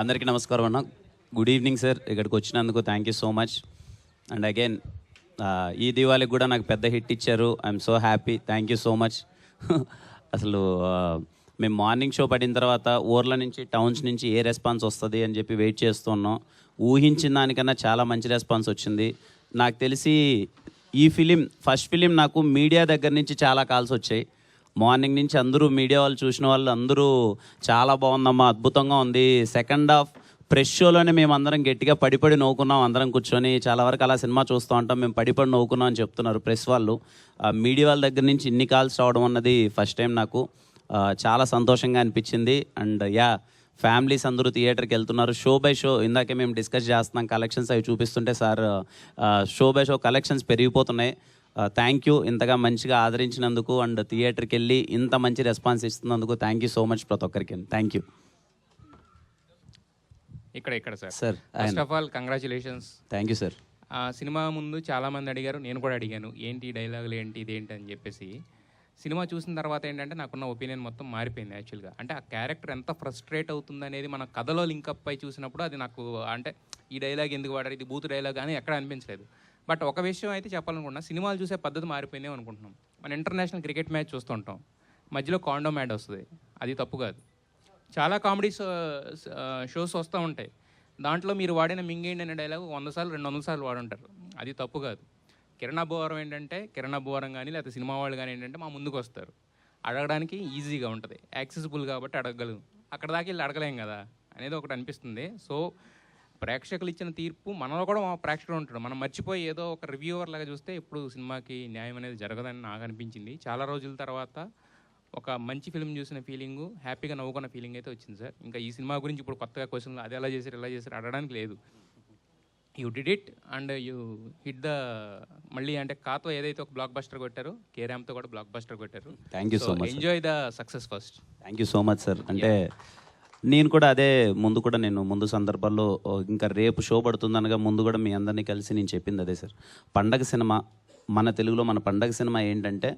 అందరికీ నమస్కారం అన్న. గుడ్ ఈవినింగ్ సార్ ఇక్కడికి వచ్చినందుకు thank you so much and again ఈ దివాళికి కూడా నాకు పెద్ద హిట్ ఇచ్చారు. I'm so happy thank you so much అసలు మేము మార్నింగ్ షో పడిన తర్వాత ఊర్ల నుంచి టౌన్స్ నుంచి ఏ రెస్పాన్స్ వస్తుంది అని చెప్పి వెయిట్ చేస్తున్నాం. ఊహించిన దానికన్నా చాలా మంచి రెస్పాన్స్ వచ్చింది. నాకు తెలిసి ఈ ఫిలిం ఫస్ట్ ఫిలిం నాకు మీడియా దగ్గర నుంచి చాలా కాల్స్ వచ్చాయి. మార్నింగ్ నుంచి అందరూ మీడియా వాళ్ళు చూసిన వాళ్ళు అందరూ చాలా బాగుందమ్మా అద్భుతంగా ఉంది. సెకండ్ హాఫ్ ప్రెస్ షోలోనే మేము అందరం గట్టిగా పడిపడి నవ్వుకున్నాం అందరం కూర్చొని చాలా వరకు అలా సినిమా చూస్తూ ఉంటాం మేము పడిపడి నవ్వుకున్నాం అని చెప్తున్నారు ప్రెస్ వాళ్ళు. మీడియా వాళ్ళ దగ్గర నుంచి ఇన్ని కాల్స్ రావడం అన్నది ఫస్ట్ టైం నాకు చాలా సంతోషంగా అనిపించింది. అండ్ యా ఫ్యామిలీస్ అందరూ థియేటర్కి వెళ్తున్నారు. షో బై షో ఇందాకే మేము డిస్కస్ చేస్తున్నాం కలెక్షన్స్ అవి చూపిస్తుంటే sir show by show collections పెరిగిపోతున్నాయి. థ్యాంక్ యూ ఇంతగా మంచిగా ఆదరించినందుకు అండ్ థియేటర్కి వెళ్ళి ఇంత మంచి రెస్పాన్స్ ఇస్తున్నందుకు థ్యాంక్ యూ సో మచ్ ప్రతి ఒక్కరికి. థ్యాంక్ యూ ఇక్కడ ఇక్కడ sir sir first of all congratulations thank you sir ఆ సినిమా ముందు చాలా మంది అడిగారు నేను కూడా అడిగాను ఏంటి డైలాగులు ఏంటి ఇదేంటి అని చెప్పేసి. సినిమా చూసిన తర్వాత ఏంటంటే నాకున్న ఒపీనియన్ మొత్తం మారిపోయింది యాక్చువల్గా అంటే ఆ క్యారెక్టర్ ఎంత ఫ్రస్ట్రేట్ అవుతుంది అనేది మన కథలో లింకప్ అయి చూసినప్పుడు అది నాకు అంటే ఈ డైలాగ్ ఎందుకు వాడారు ఇది బూత్ డైలాగ్ అని ఎక్కడ అనిపించలేదు. బట్ ఒక విషయం అయితే చెప్పాలనుకున్నా సినిమాలు చూసే పద్ధతి మారిపోయింది అనుకుంటున్నాం. మన ఇంటర్నేషనల్ క్రికెట్ మ్యాచ్ చూస్తుంటాం. మధ్యలో కాండోమ్ యాడ్ వస్తుంది. అది తప్పు కాదు. చాలా కామెడీ షోస్ వస్తూ ఉంటాయి. దాంట్లో మీరు వాడిన మింగేండి అనే డైలాగ్ వంద సార్లు రెండు వందల సార్లు వాడుంటారు. అది తప్పు కాదు. కిరణ్ అబ్బోవరం ఏంటంటే కిరణ్ అబ్బోవరం కానీ లేకపోతే సినిమా వాళ్ళు కానీ ఏంటంటే మా ముందుకు వస్తారు. అడగడానికి ఈజీగా ఉంటుంది. యాక్సెసిబుల్ కాబట్టి అడగగలం అక్కడ దాకా వెళ్ళి అడగలేం కదా? అనేది ఒకటి అనిపిస్తుంది. సో ప్రేక్షకులు ఇచ్చిన తీర్పు మనలో కూడా మా ప్రేక్షకుడు ఉంటాడు. మనం మర్చిపోయి ఏదో ఒక రివ్యూవర్ లాగా చూస్తే ఇప్పుడు సినిమాకి న్యాయం అనేది జరగదని నాకు అనిపించింది. చాలా రోజుల తర్వాత ఒక మంచి ఫిల్మ్ చూసిన ఫీలింగ్ హ్యాపీగా నవ్వుకున్న ఫీలింగ్ అయితే వచ్చింది సార్. ఇంకా ఈ సినిమా గురించి ఇప్పుడు కొత్తగా క్వశ్చన్లు అది ఎలా చేశారు ఎలా చేశారు అడగడానికి లేదు. You did it and you hit the మళ్ళీ అంటే కాతో ఏదైతే ఒక బ్లాక్ బస్టర్ కొట్టారో కేరామ్తో కూడా బ్లాక్ బస్టర్ కొట్టారు thank you so much enjoy the success first thank you so much sir అంటే నేను కూడా అదే ముందు కూడా నేను ముందు సందర్భాల్లో ఇంకా రేపు షో పడుతుందనగా ముందు కూడా మీ అందరినీ కలిసి నేను చెప్పింది అదే సార్. పండగ సినిమా మన తెలుగులో మన పండగ సినిమా ఏంటంటే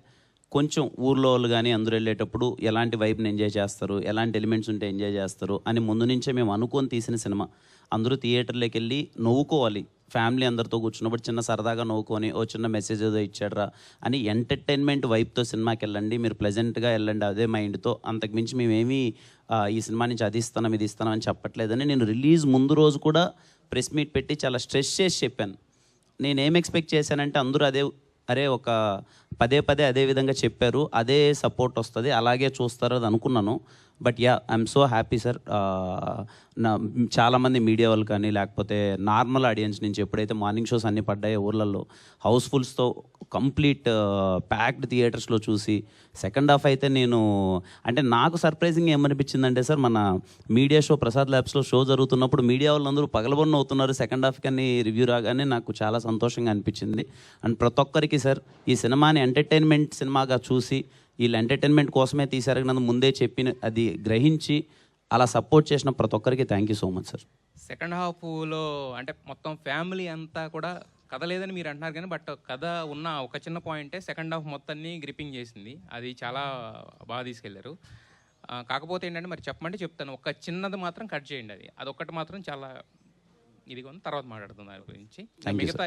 కొంచెం ఊర్లో వాళ్ళు కానీ అందరూ వెళ్ళేటప్పుడు ఎలాంటి వైబ్ని ఎంజాయ్ చేస్తారు ఎలాంటి ఎలిమెంట్స్ ఉంటే ఎంజాయ్ చేస్తారు అని ముందు నుంచే మేము అనుకొని తీసిన సినిమా. అందరూ థియేటర్లోకి వెళ్ళి నవ్వుకోవాలి. ఫ్యామిలీ అందరితో కూర్చున్నప్పుడు చిన్న సరదాగా నవ్వుకొని ఓ చిన్న మెసేజ్ ఏదో ఇచ్చాడరా అని ఎంటర్టైన్మెంట్ వైప్తో సినిమాకి వెళ్ళండి. మీరు ప్లెజెంట్గా వెళ్ళండి అదే మైండ్తో అంతకుమించి మేమేమీ ఈ సినిమా నుంచి అది ఇస్తాం ఇది ఇస్తున్నాం అని చెప్పట్లేదని నేను రిలీజ్ ముందు రోజు కూడా ప్రెస్ మీట్ పెట్టి చాలా స్ట్రెస్ చేసి చెప్పాను. నేనేం ఎక్స్పెక్ట్ చేశానంటే అందరూ అదే అరే ఒక పదే పదే అదే విధంగా చెప్పారు అదే సపోర్ట్ వస్తుంది అలాగే చూస్తారు అది అనుకున్నాను. But ya I'm so happy sir నా చాలామంది మీడియా వాళ్ళు కానీ లేకపోతే నార్మల్ ఆడియన్స్ నుంచి ఎప్పుడైతే మార్నింగ్ షోస్ అన్ని పడ్డాయో ఊర్లలో హౌస్ఫుల్స్తో కంప్లీట్ ప్యాక్డ్ థియేటర్స్లో చూసి సెకండ్ హాఫ్ అయితే నేను అంటే నాకు సర్ప్రైజింగ్ ఏమనిపించిందంటే సార్ మన మీడియా షో ప్రసాద్ ల్యాబ్స్లో షో జరుగుతున్నప్పుడు మీడియా వాళ్ళందరూ పగలబొన్న అవుతున్నారు. సెకండ్ హాఫ్ కానీ రివ్యూ రాగానే నాకు చాలా సంతోషంగా అనిపించింది. అండ్ ప్రతి ఒక్కరికి సార్ ఈ సినిమాని ఎంటర్టైన్మెంట్ సినిమాగా చూసి వీళ్ళు ఎంటర్టైన్మెంట్ కోసమే తీశారని నన్ను ముందే చెప్పిన అది గ్రహించి అలా సపోర్ట్ చేసిన ప్రతి ఒక్కరికి thank you so much sir. Second హాఫ్లో అంటే మొత్తం ఫ్యామిలీ అంతా కూడా కథ లేదని మీరు అంటున్నారు కానీ బట్ కథ ఉన్న ఒక చిన్న పాయింటే సెకండ్ హాఫ్ మొత్తాన్ని గ్రిప్పింగ్ చేసింది. అది చాలా బాగా తీసుకెళ్ళారు. కాకపోతే ఏంటంటే మరి చెప్పమంటే చెప్తాను. ఒక చిన్నది మాత్రం కట్ చేయండి అది. అదొక్కటి మాత్రం చాలా ఇది తర్వాత మాట్లాడుతుంది దాని గురించి. మిగతా